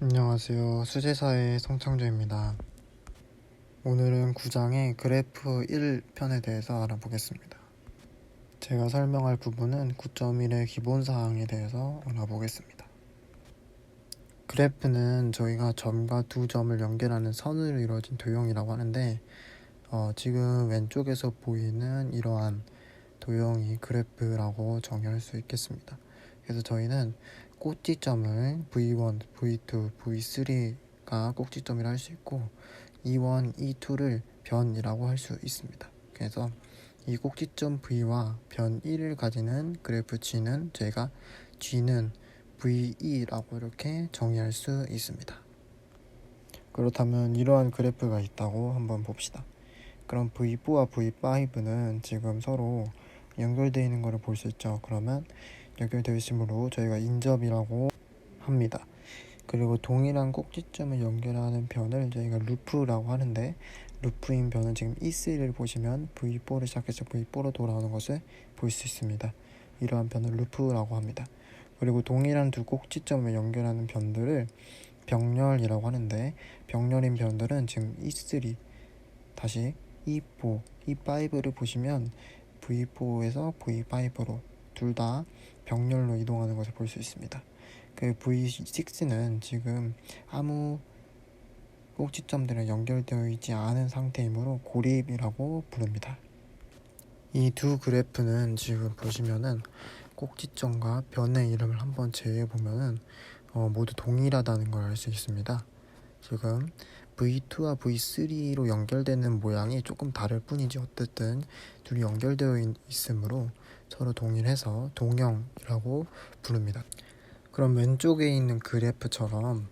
안녕하세요. 수제사의 성창조입니다. 오늘은 9장의 그래프 1편에 대해서 알아보겠습니다. 제가 설명할 부분은 9.1의 기본사항에 대해서 알아보겠습니다. 그래프는 저희가 점과 두 점을 연결하는 선으로 이루어진 도형이라고 하는데 어, 지금 왼쪽에서 보이는 이러한 도형이 그래프라고 정의할 수 있겠습니다. 그래서 저희는 꼭지점을 V1, V2, V3가 꼭지점이라 할 수 있고 E1, E2를 변이라고 할 수 있습니다. 그래서 이 꼭지점 V와 변 1을 가지는 그래프 G는 저희가 G는 VE라고 이렇게 정의할 수 있습니다. 그렇다면 이러한 그래프가 있다고 한번 봅시다. 그럼 V4와 V5는 지금 서로 연결되어 있는 것을 볼 수 있죠. 그러면 연결되어 있으므로 저희가 인접이라고 합니다. 그리고 동일한 꼭지점을 연결하는 변을 저희가 루프라고 하는데 루프인 변은 지금 E3를 보시면 V4를 시작해서 V4로 돌아오는 것을 볼 수 있습니다. 이러한 변을 루프라고 합니다. 그리고 동일한 두 꼭지점을 연결하는 변들을 병렬이라고 하는데 병렬인 변들은 지금 E3 다시 E4, E5를 보시면 V4에서 V5로 둘 다 병렬로 이동하는 것을 볼 수 있습니다. 그 V6는 지금 아무 꼭지점들은 연결되어 있지 않은 상태이므로 고립이라고 부릅니다. 이 두 그래프는 지금 보시면은 꼭지점과 변의 이름을 한번 제외해 보면은 어, 모두 동일하다는 걸 알 수 있습니다. 지금 V2와 V3로 연결되는 모양이 조금 다를 뿐이지 어쨌든 둘이 연결되어 있, 있으므로 서로 동일해서 동형이라고 부릅니다. 그럼 왼쪽에 있는 그래프처럼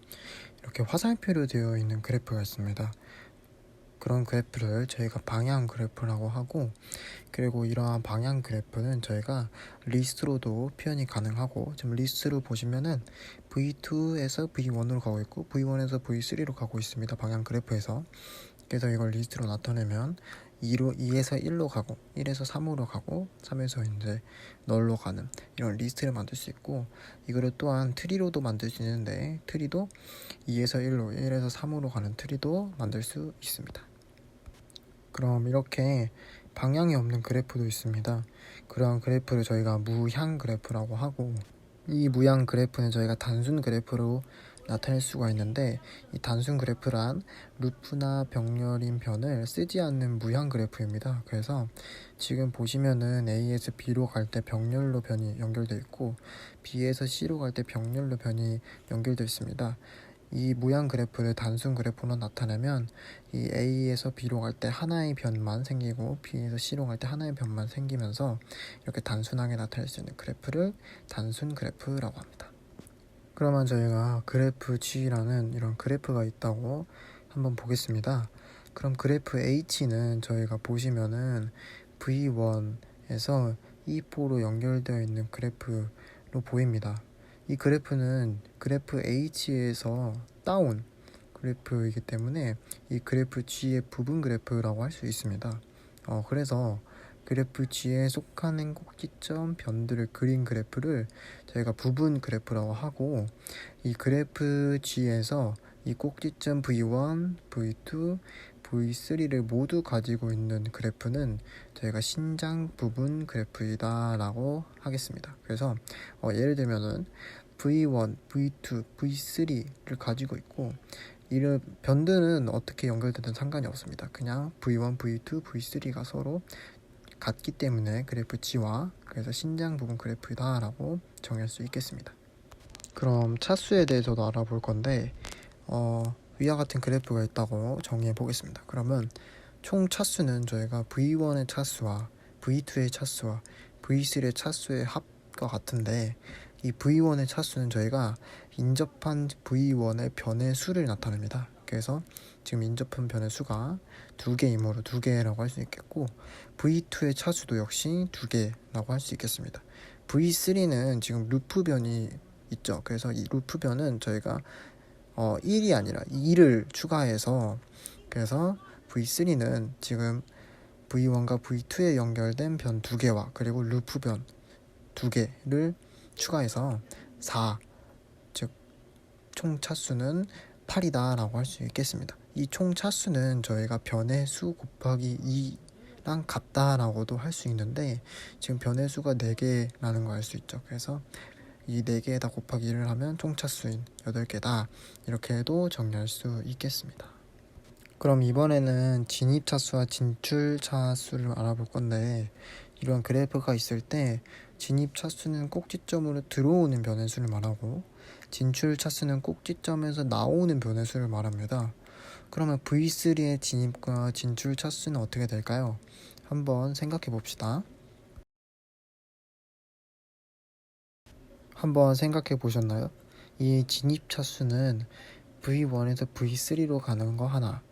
이렇게 화살표로 되어 있는 그래프가 있습니다. 그런 그래프를 저희가 방향 그래프라고 하고 그리고 이러한 방향 그래프는 저희가 리스트로도 표현이 가능하고 지금 리스트로 보시면은 V2에서 V1으로 가고 있고 V1에서 V3로 가고 있습니다. 방향 그래프에서 그래서 이걸 리스트로 나타내면 2로 2에서 1로 가고 1에서 3으로 가고 3에서 이제 널로 가는 이런 리스트를 만들 수 있고 이거를 또한 트리로도 만들 수 있는데 트리도 2에서 1로 1에서 3으로 가는 트리도 만들 수 있습니다. 그럼 이렇게 방향이 없는 그래프도 있습니다. 그러한 그래프를 저희가 무향 그래프라고 하고 이 무향 그래프는 저희가 단순 그래프로 나타낼 수가 있는데 이 단순 그래프란 루프나 병렬인 변을 쓰지 않는 무향 그래프입니다. 그래서 지금 보시면은 A에서 B로 갈 때 병렬로 변이 연결되어 있고 B에서 C로 갈 때 병렬로 변이 연결되어 있습니다. 이 모양 그래프를 단순 그래프로 나타내면 이 A에서 B로 갈 때 하나의 변만 생기고 B에서 C로 갈 때 하나의 변만 생기면서 이렇게 단순하게 나타낼 수 있는 그래프를 단순 그래프라고 합니다. 그러면 저희가 그래프 G라는 이런 그래프가 있다고 한번 보겠습니다. 그럼 그래프 H는 저희가 보시면은 V1에서 E4로 연결되어 있는 그래프로 보입니다. 이 그래프는 그래프 H에서 다운 그래프이기 때문에 이 그래프 G의 부분 그래프라고 할 수 있습니다. 어, 그래서 그래프 G에 속하는 꼭지점 변들을 그린 그래프를 저희가 부분 그래프라고 하고 이 그래프 G에서 이 꼭지점 V1, V2, V3를 모두 가지고 있는 그래프는 저희가 신장 부분 그래프이다 라고 하겠습니다. 그래서 어, 예를 들면은 V1, V2, V3를 가지고 있고 이런 변들은 어떻게 연결되든 상관이 없습니다. 그냥 V1, V2, V3가 서로 같기 때문에 그래프 G와 그래서 신장 부분 그래프다라고 정할 수 있겠습니다. 그럼 차수에 대해서도 알아볼 건데 어, 위와 같은 그래프가 있다고 정의해 보겠습니다. 그러면 총 차수는 저희가 V1의 차수와 V2의 차수와 V3의 차수의 합과 같은데 이 V1의 차수는 저희가 인접한 V1의 변의 수를 나타냅니다. 그래서 지금 인접한 변의 수가 두 개이므로 두 개라고 할 수 있겠고 V2의 차수도 역시 두 개라고 할 수 있겠습니다. V3는 지금 루프 변이 있죠. 그래서 이 루프 변은 저희가 어 1이 아니라 2를 추가해서 그래서 V3는 지금 V1과 V2에 연결된 변 두 개와 그리고 루프 변 두 개를 추가해서 4, 즉 총 차수는 8이다라고 할 수 있겠습니다. 이 총 차수는 저희가 변의 수 곱하기 2랑 같다라고도 할 수 있는데 지금 변의 수가 4개라는 걸알수 있죠. 그래서 이 4개에다 곱하기 1을 하면 총 차수인 8개다. 이렇게 해도 정리할 수 있겠습니다. 그럼 이번에는 진입 차수와 진출 차수를 알아볼 건데 이런 그래프가 있을 때 진입 차수는 꼭지점으로 들어오는 변의 수를 말하고 진출 차수는 꼭지점에서 나오는 변의 수를 말합니다. 그러면 V3의 진입과 진출 차수는 어떻게 될까요? 한번 생각해 봅시다. 한번 생각해 보셨나요? 이 진입 차수는 V1에서 V3로 가는 거 하나,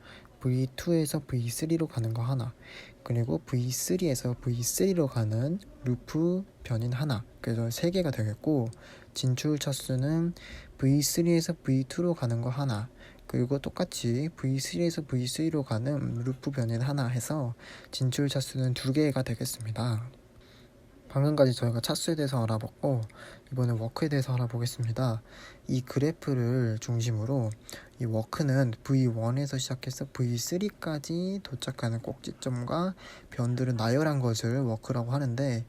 V2에서 V3로 가는 거 하나, 그리고 V3에서 V3로 가는 루프 변인 하나. 그래서 세 개가 되겠고 진출 차수는 V3에서 V2로 가는 거 하나. 그리고 똑같이 V3에서 V3로 가는 루프 변인 하나 해서 진출 차수는 두 개가 되겠습니다. 방금까지 저희가 차수에 대해서 알아봤고 이번엔 워크에 대해서 알아보겠습니다. 이 그래프를 중심으로 이 워크는 V1에서 시작해서 V3까지 도착하는 꼭지점과 변들은 나열한 것을 워크라고 하는데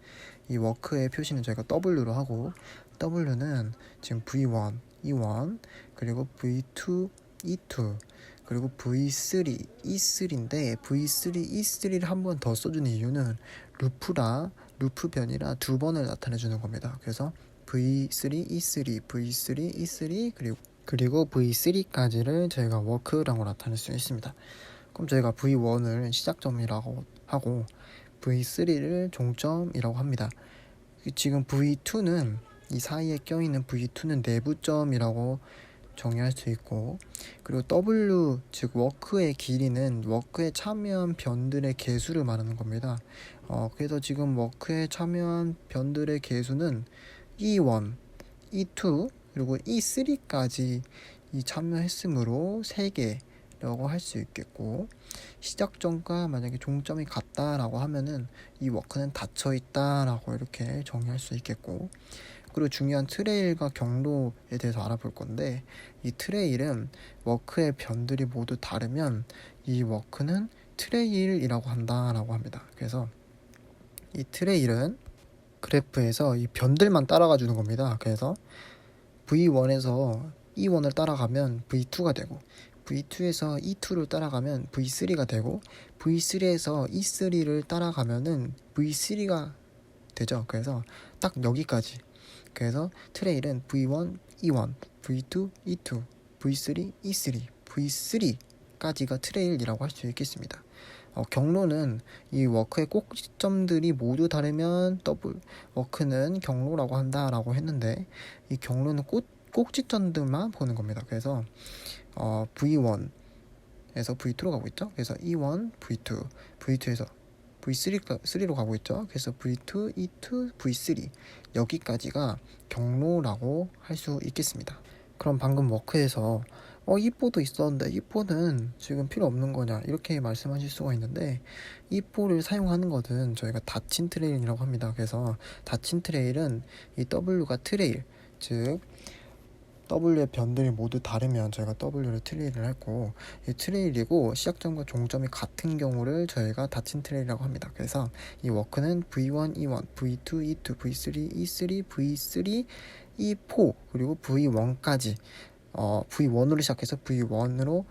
이 워크의 표시는 저희가 W로 하고 W는 지금 V1, E1 그리고 V2, E2 그리고 V3, E3인데 V3, E3를 한 번 더 써주는 이유는 루프라 루프 변이라 두 번을 나타내 주는 겁니다. 그래서 V3, E3, V3, E3 그리고 그리고 V3까지를 저희가 워크라고 나타낼 수 있습니다. 그럼 저희가 V1을 시작점이라고 하고 V3를 종점이라고 합니다. 지금 V2는 이 사이에 껴있는 V2는 내부점이라고 정의할 수 있고 그리고 W 즉 워크의 길이는 워크에 참여한 변들의 개수를 말하는 겁니다. 어, 그래서 지금 워크에 참여한 변들의 개수는 E1, E2 그리고 E3까지 이 참여했으므로 3개라고 할 수 있겠고 시작점과 만약에 종점이 같다라고 하면은 이 워크는 닫혀 있다라고 이렇게 정의할 수 있겠고 그리고 중요한 트레일과 경로에 대해서 알아볼 건데 이 트레일은 워크의 변들이 모두 다르면 이 워크는 트레일이라고 한다라고 합니다. 그래서 이 트레일은 그래프에서 이 변들만 따라가 주는 겁니다. 그래서 V1에서 E1을 따라가면 V2가 되고 V2에서 E2를 따라가면 V3가 되고 V3에서 E3를 따라가면은 V3가 되죠. 그래서 딱 여기까지. 그래서 트레일은 V1, E1, V2, E2, V3, E3, V3까지가 트레일이라고 할 수 있겠습니다. 어, 경로는 이 워크의 꼭지점들이 모두 다르면 더블 워크는 경로라고 한다라고 했는데 이 경로는 꼭, 꼭지점들만 보는 겁니다. 그래서 어, V1에서 V2로 가고 있죠. 그래서 E1, V2, V2에서 V3로 가고 있죠. 그래서 V2, E2, V3 여기까지가 경로라고 할 수 있겠습니다. 그럼 방금 워크에서 어, 이뽀도 있었는데 이뽀는 지금 필요 없는 거냐 이렇게 말씀하실 수가 있는데 이뽀를 사용하는 것은 저희가 닫힌 트레일이라고 합니다. 그래서 닫힌 트레일은 이 W가 트레일 즉 W의 변들이 모두 다르면 저희가 W를 트레일을 했고 이 트레일이고 시작점과 종점이 같은 경우를 저희가 닫힌 트레일이라고 합니다. 그래서 이 워크는 V1, E1, V2, E2, V3, E3, V3, E4 그리고 V1까지 어, V1으로 시작해서 V1으로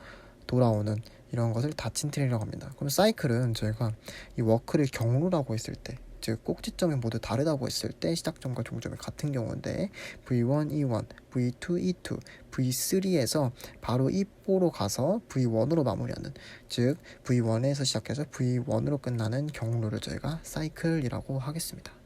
돌아오는 이런 것을 닫힌 트레일이라고 합니다. 그럼 사이클은 저희가 이 워크를 경로라고 했을 때, 즉 꼭지점이 모두 다르다고 했을 때 시작점과 종점이 같은 경우인데 V1, E1, V2, E2, V3에서 바로 E4로 가서 V1으로 마무리하는 즉 V1에서 시작해서 V1으로 끝나는 경로를 저희가 사이클이라고 하겠습니다.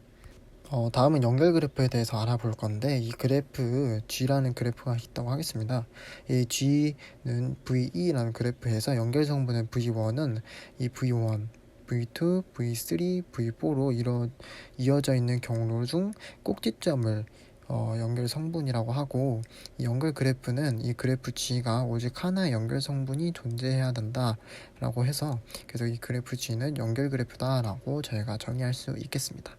어, 다음은 연결 그래프에 대해서 알아볼 건데 이 그래프 G라는 그래프가 있다고 하겠습니다. 이 G는 VE라는 그래프에서 연결 성분의 V1은 이 V1, V2, V3, V4로 이어, 이어져 있는 경로 중 꼭지점을 어, 연결 성분이라고 하고 이 연결 그래프는 이 그래프 G가 오직 하나의 연결 성분이 존재해야 된다라고 해서 그래서 이 그래프 G는 연결 그래프다라고 저희가 정의할 수 있겠습니다.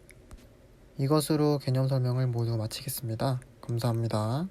이것으로 개념 설명을 모두 마치겠습니다. 감사합니다.